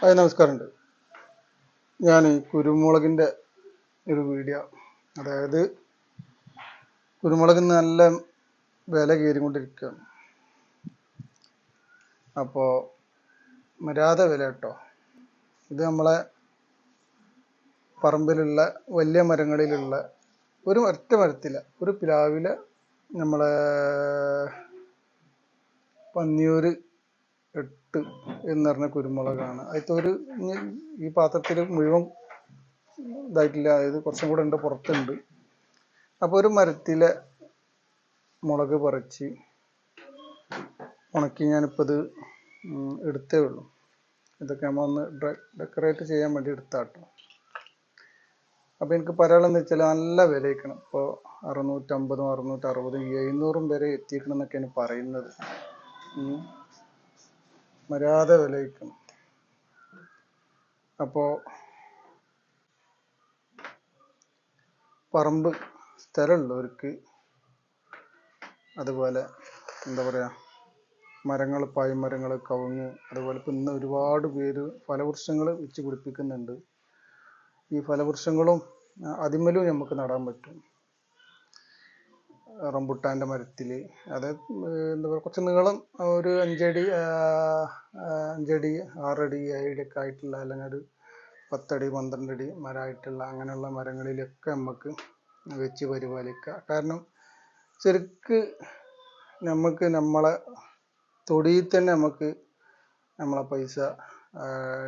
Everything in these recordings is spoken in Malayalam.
ഹായ് നമസ്കാരമുണ്ട്. ഞാൻ കുരുമുളകിന്റെ ഒരു വീഡിയോ. അതായത് കുരുമുളകിന് നല്ല വില കയറിക്കൊണ്ടിരിക്കുകയാണ്. അപ്പോൾ മര്യാദ വില കേട്ടോ. ഇത് നമ്മളെ പറമ്പിലുള്ള വലിയ മരങ്ങളിലുള്ള ഒരു ഒറ്റ മരത്തില ഒരു പ്ലാവിലെ നമ്മളെ പന്നിയൂര് എട്ട് എന്ന് പറഞ്ഞ കുരുമുളകാണ്. അതിലത്തെ ഒരു ഈ പാത്രത്തിൽ മുഴുവൻ ഇതായിട്ടില്ല. അതായത് കുറച്ചും കൂടെ ഉണ്ട് പുറത്തുണ്ട്. അപ്പോൾ ഒരു മരത്തിലെ മുളക് പറിച്ച് ഉണക്കി ഞാനിപ്പോൾ ഇത് എടുത്തേ ഉള്ളൂ. ഇതൊക്കെ നമ്മൾ ഒന്ന് ഡെക്കറേറ്റ് ചെയ്യാൻ വേണ്ടി എടുത്താട്ടോ. അപ്പോൾ എനിക്ക് പറയാനുള്ളതെന്ന് വെച്ചാൽ നല്ല വിലയിക്കണം ഇപ്പോൾ അറുന്നൂറ്റമ്പതും അറുന്നൂറ്ററുപതും എഴുന്നൂറും വരെ എത്തിക്കണം എന്നൊക്കെയാണ് പറയുന്നത്. മര്യാദ വിലയിക്കണം. അപ്പോ പറമ്പ് സ്ഥലമുള്ളവർക്ക് അതുപോലെ എന്താ പറയാ മരങ്ങൾ പായ്മരങ്ങൾ കവുങ്ങ് അതുപോലെ ഇപ്പം ഇന്ന് ഒരുപാട് പേര് ഫലവൃക്ഷങ്ങൾ വെച്ച് പിടിപ്പിക്കുന്നുണ്ട്. ഈ ഫലവൃക്ഷങ്ങളും അതിമലും നമുക്ക് നടാൻ പറ്റും. റംബുട്ടാന്റെ മരത്തിൽ അത് എന്താ പറയുക കുറച്ച് നീളം ഒരു അഞ്ചടി അഞ്ചടി ആറടി ഏഴടിയൊക്കെ ആയിട്ടുള്ള അല്ലെങ്കിൽ ഒരു പത്തടി പന്ത്രണ്ടടി മരമായിട്ടുള്ള അങ്ങനെയുള്ള മരങ്ങളിലൊക്കെ നമുക്ക് വെച്ച് പരിപാലിക്കാം. കാരണം ശരിക്ക് നമുക്ക് നമ്മളെ തൊടിയിൽ തന്നെ നമുക്ക് നമ്മളെ പൈസ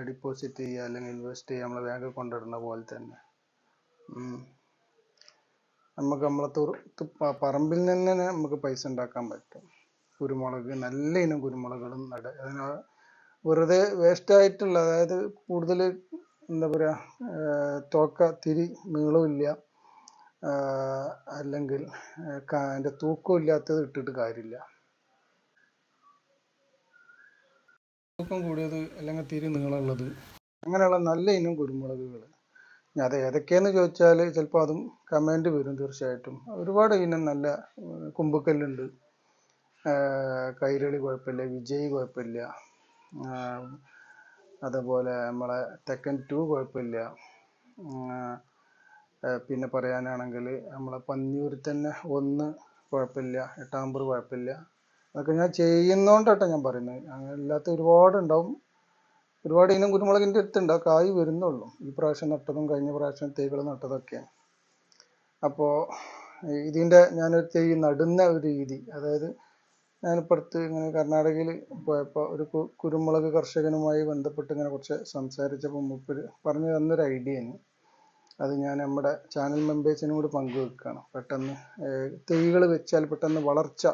ഡിപ്പോസിറ്റ് ചെയ്യുക അല്ലെങ്കിൽ ഇൻവെസ്റ്റ് ചെയ്യുക നമ്മളെ ബാങ്കിൽ കൊണ്ടിടുന്ന പോലെ തന്നെ. നമുക്ക് നമ്മളെ തൊറു പറമ്പിൽ നിന്ന് തന്നെ നമുക്ക് പൈസ ഉണ്ടാക്കാൻ പറ്റും. കുരുമുളക് നല്ല ഇനം കുരുമുളകുകളും നട അതിന് വെറുതെ വേസ്റ്റ് ആയിട്ടുള്ള അതായത് കൂടുതൽ എന്താ പറയുക തോക്ക തിരി നീളമില്ല അല്ലെങ്കിൽ അതിന്റെ തൂക്കം ഇല്ലാത്തത് ഇട്ടിട്ട് കാര്യമില്ല. തൂക്കം കൂടിയത് അല്ലെങ്കിൽ തിരി നീളമുള്ളത് അങ്ങനെയുള്ള നല്ല ഇനം കുരുമുളകുകൾ അത് ഏതൊക്കെയെന്ന് ചോദിച്ചാൽ ചിലപ്പോൾ അതും കമന്റ് വരും തീർച്ചയായിട്ടും. ഒരുപാട് ഇനം നല്ല കുമ്പക്കല്ലുണ്ട്. കൈരളി കുഴപ്പമില്ല വിജയ് കുഴപ്പമില്ല. അതുപോലെ നമ്മളെ തെക്കൻ ടു കുഴപ്പമില്ല. പിന്നെ പറയാനാണെങ്കിൽ നമ്മളെ പന്നിയൂരിൽ തന്നെ ഒന്ന് കുഴപ്പമില്ല എട്ടാമ്പൂർ കുഴപ്പമില്ല. അതൊക്കെ ഞാൻ ചെയ്യുന്നോണ്ടാട്ടോ ഞാൻ പറയുന്നത്. അങ്ങനെ അല്ലാത്ത ഒരുപാട് ഉണ്ടാവും ഒരുപാട് ഇനം കുരുമുളകിന്റെ അടുത്തുണ്ട്. കായ് വരുന്നുള്ളൂ. ഈ പ്രാവശ്യം നട്ടതും കഴിഞ്ഞ പ്രാവശ്യം തൈകൾ നട്ടതൊക്കെയാണ്. അപ്പോൾ ഇതിന്റെ ഞാനൊരു തൈ നടുന്ന ഒരു രീതി അതായത് ഞാനിപ്പോൾ അടുത്ത് ഇങ്ങനെ കർണാടകയിൽ പോയപ്പോൾ ഒരു കുരുമുളക് കർഷകനുമായി ബന്ധപ്പെട്ട് ഇങ്ങനെ കുറച്ച് സംസാരിച്ചപ്പോൾ മൂപ്പര് പറഞ്ഞു തന്നൊരു ആണ് അത് ഞാൻ നമ്മുടെ ചാനൽ മെമ്പേഴ്സിനും കൂടി പങ്കുവെക്കുകയാണ് പെട്ടെന്ന് തൈകൾ വെച്ചാൽ പെട്ടെന്ന് വളർച്ച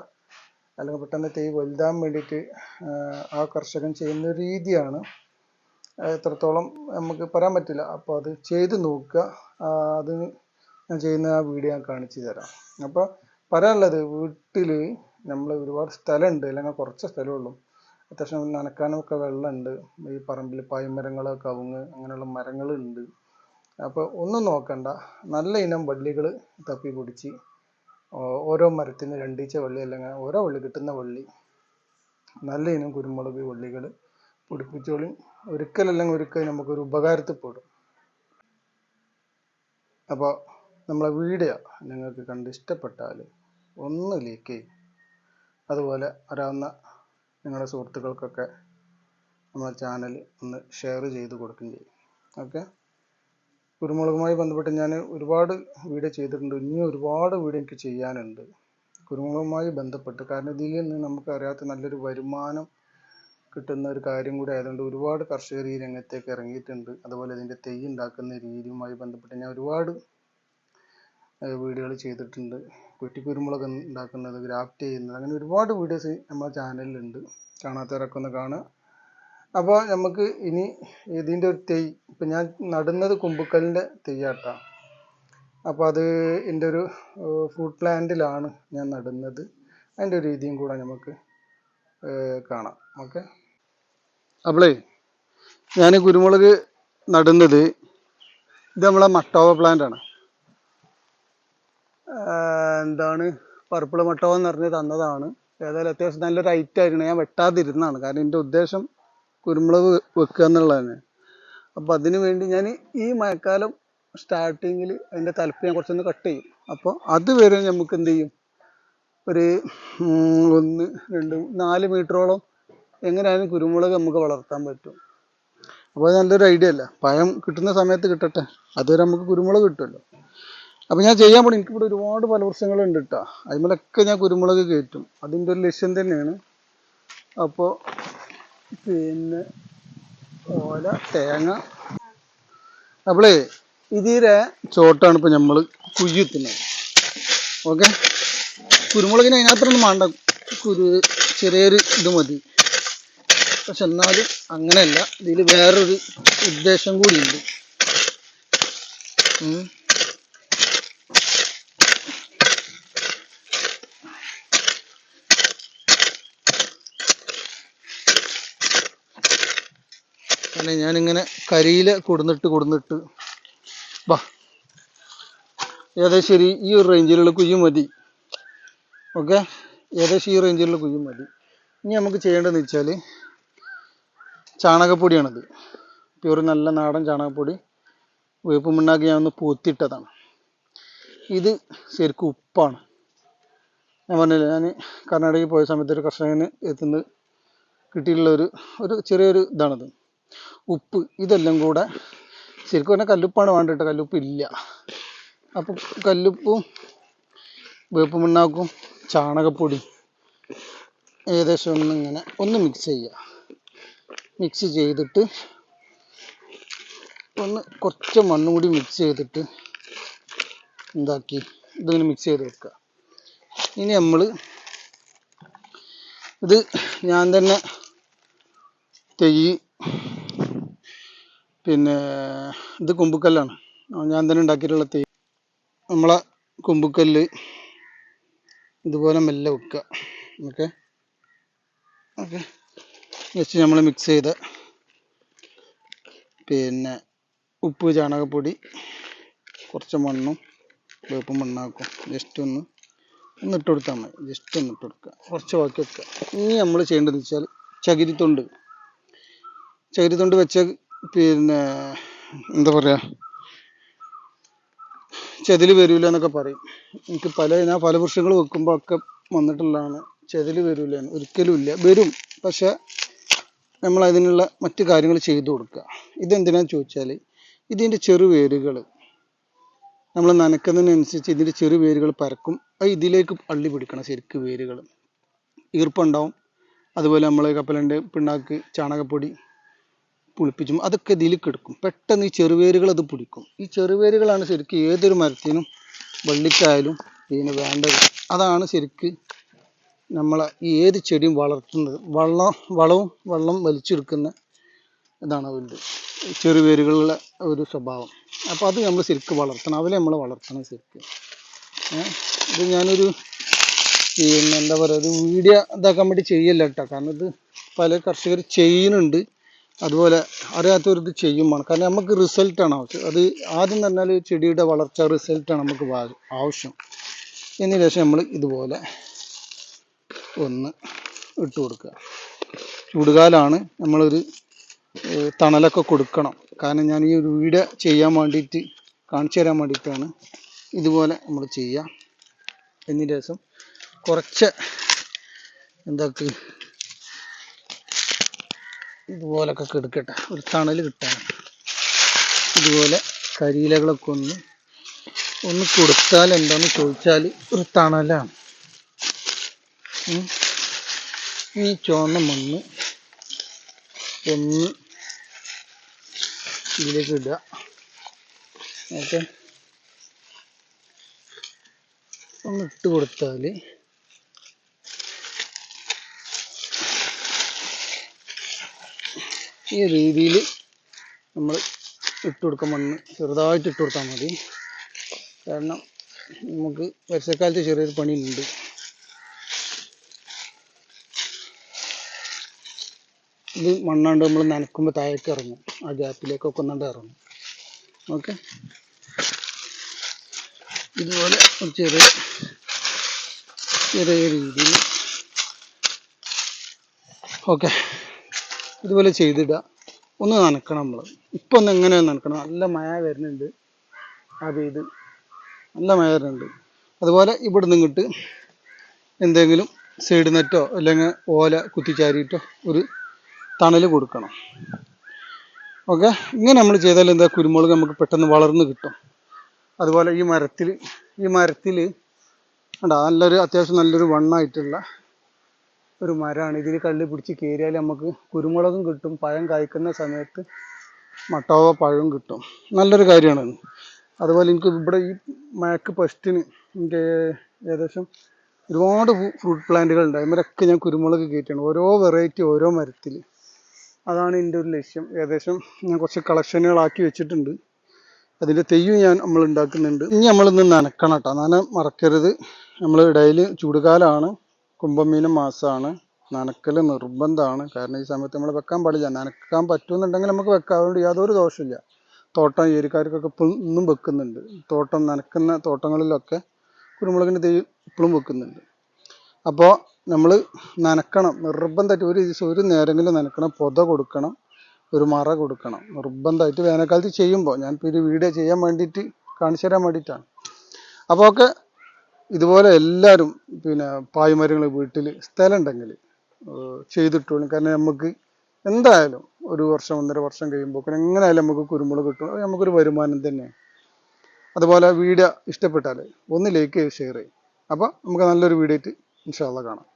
അല്ലെങ്കിൽ പെട്ടെന്ന് തൈ വലുതാൻ വേണ്ടിയിട്ട് ആ കർഷകൻ ചെയ്യുന്ന രീതിയാണ് എത്രത്തോളം നമുക്ക് പറയാൻ പറ്റില്ല. അപ്പോൾ അത് ചെയ്ത് നോക്കുക. അത് ഞാൻ ചെയ്യുന്ന ആ വീഡിയോ ഞാൻ കാണിച്ചു തരാം. അപ്പോൾ പറയാനുള്ളത് വീട്ടിൽ നമ്മൾ ഒരുപാട് സ്ഥലമുണ്ട് അല്ലെങ്കിൽ കുറച്ച് സ്ഥലമുള്ളൂ. അത്യാവശ്യം നനക്കാനൊക്കെ വെള്ളമുണ്ട് ഈ പറമ്പിൽ പായ്മരങ്ങൾ കവുങ്ങ് അങ്ങനെയുള്ള മരങ്ങളുണ്ട്. അപ്പോൾ ഒന്നും നോക്കണ്ട. നല്ല ഇനം വള്ളികൾ തപ്പി പിടിച്ച് ഓരോ മരത്തിന് രണ്ടീച്ച വള്ളി അല്ലെങ്കിൽ ഓരോ വള്ളി കിട്ടുന്ന വള്ളി. നല്ല ഇനം കുരുമുളക് വള്ളികൾ പിടിപ്പിച്ചോളി. ഒരിക്കലല്ലെങ്കിൽ ഒരിക്കൽ നമുക്കൊരു ഉപകാരത്തിൽ പെടും. അപ്പോൾ നമ്മളെ വീഡിയോ നിങ്ങൾക്ക് കണ്ട് ഇഷ്ടപ്പെട്ടാൽ ഒന്ന് ലൈക്ക് ചെയ്യും. അതുപോലെ അറിയാവുന്ന നിങ്ങളുടെ സുഹൃത്തുക്കൾക്കൊക്കെ നമ്മുടെ ചാനൽ ഒന്ന് ഷെയർ ചെയ്ത് കൊടുക്കുകയും ചെയ്യും. ഓക്കെ കുരുമുളകുമായി ബന്ധപ്പെട്ട് ഞാൻ ഒരുപാട് വീഡിയോ ചെയ്തിട്ടുണ്ട്. ഇനി ഒരുപാട് വീഡിയോ എനിക്ക് ചെയ്യാനുണ്ട്. കുരുമുളകുമായി ബന്ധപ്പെട്ട് കാരണം ഇതിൽ നിന്ന് നമുക്ക് അറിയാത്ത നല്ലൊരു വരുമാനം കിട്ടുന്ന ഒരു കാര്യം കൂടി ആയതുകൊണ്ട് ഒരുപാട് കർഷകർ ഈ രംഗത്തേക്ക് ഇറങ്ങിയിട്ടുണ്ട്. അതുപോലെ ഇതിന്റെ തൈ ഉണ്ടാക്കുന്ന രീതിയുമായി ബന്ധപ്പെട്ട് ഞാൻ ഒരുപാട് വീഡിയോകൾ ചെയ്തിട്ടുണ്ട്. കുറ്റി കുരുമുളക് ഉണ്ടാക്കുന്നത് ഗ്രാഫ്റ്റ് ചെയ്യുന്നത് അങ്ങനെ ഒരുപാട് വീഡിയോസ് നമ്മുടെ ചാനലിലുണ്ട്. കാണാത്തവരൊക്കെ ഒന്ന് കാണുക. അപ്പോൾ നമുക്ക് ഇനി ഇതിന്റെ ഒരു തൈ ഇപ്പം ഞാൻ നടുന്നത് കുമ്പുക്കലിന്റെ തെയ്യാട്ടാണ് അപ്പോൾ അത് എന്റെ ഒരു ഫുഡ് പ്ലാന്റിലാണ് ഞാൻ നടുന്നത്. അതിന്റെ ഒരു രീതിയും കൂടെ നമുക്ക് കാണാം. ഓക്കെ? അപ്പോളേ ഞാൻ കുരുമുളക് നടുന്നത് ഇത് നമ്മളെ മട്ടോവ പ്ലാന്റ് ആണ്. എന്താണ് പർപ്പിൾ മട്ടോവ എന്ന് പറഞ്ഞ് തന്നതാണ്. ഏതായാലും അത്യാവശ്യം നല്ലൊരു ഐറ്റം ആയിരുന്നു. ഞാൻ വെട്ടാതിരുന്നതാണ്. കാരണം എന്റെ ഉദ്ദേശം കുരുമുളക് വെക്കുക എന്നുള്ളത് തന്നെ അപ്പോൾ അതിന് വേണ്ടി ഞാൻ ഈ മഴക്കാലം സ്റ്റാർട്ടിങ്ങിൽ അതിന്റെ തലപ്പ് ഞാൻ കുറച്ചൊന്ന് കട്ട് ചെയ്യും. അപ്പോൾ അതുവരെ നമുക്ക് എന്ത് ചെയ്യും ഒരു ഒന്ന് രണ്ട് നാല് മീറ്ററോളം എങ്ങനെയായാലും കുരുമുളക് നമുക്ക് വളർത്താൻ പറ്റും. അപ്പോൾ അത് നല്ലൊരു ഐഡിയ അല്ല? പഴം കിട്ടുന്ന സമയത്ത് കിട്ടട്ടെ. അതുവരെ നമുക്ക് കുരുമുളക് കിട്ടുമല്ലോ. അപ്പോൾ ഞാൻ ചെയ്യാൻ പോണി. എനിക്കിവിടെ ഒരുപാട് ഫലവൃക്ഷങ്ങളുണ്ട് കേട്ടോ അതിന്മേലൊക്കെ ഞാൻ കുരുമുളക് കയറ്റും. അതിന്റെ ഒരു ലക്ഷ്യം തന്നെയാണ്. അപ്പോൾ പിന്നെ ഓല തേങ്ങ. അപ്പോളേ ഇതിരെ ചോട്ടാണ് ഇപ്പോൾ നമ്മൾ കുഴിയെത്തുന്നത്. ഓക്കെ? കുരുമുളകിന് അതിനകത്തൊന്നും വേണ്ട. കുരു ചെറിയൊരു ഇത് മതി. പക്ഷെ എന്നാലും അങ്ങനെയല്ല. ഇതിൽ വേറൊരു ഉദ്ദേശം കൂടിയുണ്ട്. കാരണം ഞാനിങ്ങനെ കരിയില കൊടുന്നിട്ട് കൊടുന്നിട്ട്. വാ. ഏകദേശം ഈ ഒരു റേഞ്ചിലുള്ള കുയ്യും മതി. ഓക്കെ? ഏകദേശം ഈ റേഞ്ചിലുള്ള കുയ്യും മതി. ഇനി നമുക്ക് ചെയ്യേണ്ടതെന്ന് വെച്ചാൽ ചാണകപ്പൊടിയാണിത്. പ്യൂർ നല്ല നാടൻ ചാണകപ്പൊടി വേപ്പ് മണ്ണാക്കി ഞാൻ ഒന്ന് പൂത്തിട്ടതാണ്. ഇത് ശരിക്കും ഉപ്പാണ്. ഞാൻ പറഞ്ഞില്ല ഞാൻ കർണാടകയിൽ പോയ സമയത്ത് ഒരു കർഷകന് എത്തുന്ന കിട്ടിയിട്ടുള്ള ഒരു ഒരു ചെറിയൊരു ഇതാണിത്. ഉപ്പ് ഇതെല്ലാം കൂടെ ശരിക്കും പറഞ്ഞാൽ കല്ലുപ്പാണ് വേണ്ടിട്ട് കല്ലുപ്പ് ഇല്ല. അപ്പം കല്ലുപ്പും വേപ്പ് മണ്ണാക്കും ചാണകപ്പൊടി ഏകദേശം ഒന്നിങ്ങനെ ഒന്ന് മിക്സ് ചെയ്യുക. മിക്സ് ചെയ്തിട്ട് ഒന്ന് കുറച്ച് മണ്ണും കൂടി മിക്സ് ചെയ്തിട്ട് എന്താക്കി ഇതിങ്ങനെ മിക്സ് ചെയ്ത് വെക്കുക. ഇനി നമ്മൾ ഇത് ഞാൻ തന്നെ തൈ പിന്നെ ഇത് കുമ്പുക്കല്ലാണ് ഞാൻ തന്നെ ഉണ്ടാക്കിയിട്ടുള്ള തൈ നമ്മളെ കുമ്പുക്കല്ല് ഇതുപോലെ മെല്ലെ വെക്കുക. ഓക്കെ? ഓക്കെ? ജസ്റ്റ് നമ്മൾ മിക്സ് ചെയ്ത് പിന്നെ ഉപ്പ് ചാണകപ്പൊടി കുറച്ച് മണ്ണും വേപ്പ് മണ്ണാക്കും. ജസ്റ്റ് ഒന്ന് ഒന്ന് ഇട്ട് കൊടുത്താൽ മതി. ജസ്റ്റ് ഒന്ന് ഇട്ട് കൊടുക്കുക. കുറച്ച് ബാക്കി വെക്കുക. ഇനി നമ്മൾ ചെയ്യേണ്ടതെന്ന് വെച്ചാൽ ചകിരിത്തൊണ്ട്. ചകിരിത്തൊണ്ട് വെച്ച പിന്നെ എന്താ പറയുക ചെതിൽ വരില്ല എന്നൊക്കെ പറയും. എനിക്ക് പല ഞാൻ പല വൃക്ഷങ്ങൾ വെക്കുമ്പോൾ ഒക്കെ വന്നിട്ടുള്ളതാണ്. ചെതിൽ വരില്ല ഒരിക്കലും ഇല്ല. വരും. പക്ഷെ നമ്മൾ അതിനുള്ള മറ്റു കാര്യങ്ങൾ ചെയ്തു കൊടുക്കുക. ഇതെന്തിനാന്ന് ചോദിച്ചാൽ ഇതിന്റെ ചെറുവേരുകൾ നമ്മൾ നനക്കുന്നതിനനുസരിച്ച് ഇതിന്റെ ചെറു വേരുകൾ പരക്കും. അത് ഇതിലേക്ക് അള്ളി പിടിക്കണം ശരിക്ക് വേരുകൾ ഈർപ്പുണ്ടാവും. അതുപോലെ നമ്മൾ കപ്പലന്റെ പിണ്ണാക്ക് ചാണകപ്പൊടി പുളിപ്പിച്ചും അതൊക്കെ ഇതിൽ കിടക്കും. പെട്ടെന്ന് ഈ ചെറുവേരുകൾ അത് പിടിക്കും. ഈ ചെറുവേരുകളാണ് ശരിക്കും ഏതൊരു മരത്തിനും വള്ളിക്കായാലും ഇതിന് വേണ്ടത്. അതാണ് ശരിക്ക് നമ്മളെ ഈ ഏത് ചെടിയും വളർത്തുന്നത് വള്ളം വളവും വെള്ളം വലിച്ചെടുക്കുന്ന ഇതാണ് അതിന്റെ ചെറുവേരുകളുള്ള ഒരു സ്വഭാവം. അപ്പോൾ അത് നമ്മൾ ശരിക്കും വളർത്തണം. അവരെ നമ്മൾ വളർത്തണം ശരിക്കും. ഇത് ഞാനൊരു പിന്നെ എന്താ പറയുക ഒരു വീഡിയോ ഇതാക്കാൻ വേണ്ടി ചെയ്യല്ല കേട്ടോ. കാരണം ഇത് പല കർഷകർ ചെയ്യുന്നുണ്ട്. അതുപോലെ അറിയാത്തവരിത് ചെയ്യും വേണം. കാരണം നമുക്ക് റിസൾട്ടാണ് ആവശ്യം. അത് ആദ്യം തന്നാൽ ചെടിയുടെ വളർച്ച റിസൾട്ടാണ് നമുക്ക് ആവശ്യം. എന്നതിന് ശേഷം നമ്മൾ ഇതുപോലെ ഒന്ന് ഇട്ട് കൊടുക്കുക. ചൂടുകാലാണ് നമ്മളൊരു തണലൊക്കെ കൊടുക്കണം. കാരണം ഞാൻ ഈ ഒരു വീഡിയോ ചെയ്യാൻ വേണ്ടിയിട്ട് കാണിച്ചു തരാൻ വേണ്ടിയിട്ടാണ് ഇതുപോലെ നമ്മൾ ചെയ്യുക. എന്നിട്ട് ശേഷം കുറച്ച് എന്താക്ക് ഇതുപോലൊക്കെ കെടുക്കട്ടെ. ഒരു തണൽ കിട്ടാൻ ഇതുപോലെ കരിയിലകളൊക്കെ ഒന്ന് ഒന്ന് കൊടുത്താൽ എന്താന്ന് ചോദിച്ചാൽ ഒരു തണലാണ്. ഈ ചുവന്ന മണ്ണ് ഒന്ന് ഇതിലേക്ക് ഇടുക. ഓക്കെ. ഒന്ന് ഇട്ട് കൊടുത്താൽ ഈ രീതിയിൽ നമ്മൾ ഇട്ട് കൊടുക്കുക മണ്ണ് ചെറുതായിട്ട് ഇട്ട് കൊടുത്താൽ മതി. കാരണം നമുക്ക് വർഷക്കാലത്ത് ചെറിയൊരു പണിയുണ്ട്. ഇത് മണ്ണാണ്ട് നമ്മൾ നനക്കുമ്പോൾ താഴേക്ക് ഇറങ്ങും. ആ ഗ്യാപ്പിലേക്കൊക്കെ ഒന്നാണ്ട് ഇറങ്ങും. ഓക്കെ? ഇതുപോലെ ഒരു ചെറിയ ചെറിയ രീതിയിൽ. ഓക്കെ? ഇതുപോലെ ചെയ്തിടുക. ഒന്ന് നനക്കണം നമ്മൾ ഇപ്പം ഒന്ന് എങ്ങനെ നനക്കണം? നല്ല മഴ വരുന്നുണ്ട്. ആ വീട് നല്ല മഴ വരുന്നുണ്ട്. അതുപോലെ ഇവിടെ നിന്നിട്ട് എന്തെങ്കിലും സൈഡ് നെറ്റോ അല്ലെങ്കിൽ ഓല കുത്തിച്ചാരിയിട്ടോ ഒരു തണൽ കൊടുക്കണം. ഓക്കെ ഇങ്ങനെ നമ്മൾ ചെയ്താൽ എന്താ? കുരുമുളക് നമുക്ക് പെട്ടെന്ന് വളർന്ന് കിട്ടും. അതുപോലെ ഈ മരത്തിൽ ഈ മരത്തിൽ കണ്ടോ നല്ലൊരു അത്യാവശ്യം നല്ലൊരു വണ്ണായിട്ടുള്ള ഒരു മരമാണ് ഇതിൽ കള്ളി പിടിച്ച് കയറിയാൽ നമുക്ക് കുരുമുളകും കിട്ടും. പഴം കായ്ക്കുന്ന സമയത്ത് മട്ടോവ പഴവും കിട്ടും. നല്ലൊരു കാര്യമാണ് അതുപോലെ എനിക്ക് ഇവിടെ ഈ മഴക്ക് ഫസ്റ്റിന് എനിക്ക് ഏകദേശം ഒരുപാട് ഫ്രൂട്ട് പ്ലാന്റുകൾ ഉണ്ട് അതിന്മേലൊക്കെ ഞാൻ കുരുമുളക് കയറ്റിയാണ്. ഓരോ വെറൈറ്റി ഓരോ മരത്തിൽ അതാണ് എന്റെ ഒരു ലക്ഷ്യം. ഏകദേശം ഞാൻ കുറച്ച് കളക്ഷനുകളാക്കി വെച്ചിട്ടുണ്ട്. അതിന്റെ തെയ്യും ഞാൻ നമ്മൾ ഉണ്ടാക്കുന്നുണ്ട്. ഇനി നമ്മളിന്ന് നനക്കണം കേട്ടോ. നന മറക്കരുത്. നമ്മൾ ഇടയിൽ ചൂടുകാലമാണ് കുംഭമീനം മാസമാണ്. നനക്കൽ നിർബന്ധമാണ്. കാരണം ഈ സമയത്ത് നമ്മൾ വെക്കാൻ പാടില്ല. നനക്കാൻ പറ്റുമെന്നുണ്ടെങ്കിൽ നമുക്ക് വെക്കാം. അതുകൊണ്ട് യാതൊരു ദോഷമില്ല തോട്ടം ഏരിക്കാർക്കൊക്കെ ഇപ്പം ഇന്നും വെക്കുന്നുണ്ട്. തോട്ടം നനക്കുന്ന തോട്ടങ്ങളിലൊക്കെ കുരുമുളകിന്റെ തൈ ഇപ്പോഴും വെക്കുന്നുണ്ട്. അപ്പോൾ നമ്മൾ നനക്കണം. നിർബന്ധമായിട്ട് ഒരു ദിവസം ഒരു നേരമെങ്കിലും നനക്കണം. പൊത കൊടുക്കണം. ഒരു മറ കൊടുക്കണം. നിർബന്ധമായിട്ട് വേനൽക്കാലത്ത് ചെയ്യുമ്പോൾ ഞാനിപ്പോൾ ഒരു വീഡിയോ ചെയ്യാൻ വേണ്ടിയിട്ട് കാണിച്ചു തരാൻ വേണ്ടിയിട്ടാണ്. അപ്പോൾ ഒക്കെ ഇതുപോലെ എല്ലാവരും പിന്നെ പായ്മരങ്ങൾ വീട്ടിൽ സ്ഥലം ഉണ്ടെങ്കിൽ ചെയ്തിട്ടോളും. കാരണം നമുക്ക് എന്തായാലും ഒരു വർഷം ഒന്നര വർഷം കഴിയുമ്പോൾ എങ്ങനെയായാലും നമുക്ക് കുരുമുളക് കിട്ടും. നമുക്കൊരു വരുമാനം തന്നെയാണ്. അതുപോലെ വീഡിയോ ഇഷ്ടപ്പെട്ടാൽ ഒന്ന് ലൈക്ക് ചെയ്ത് ഷെയർ ചെയ്യും അപ്പോൾ നമുക്ക് നല്ലൊരു വീഡിയോ ആയിട്ട് ഇൻഷാല്ല കാണാം.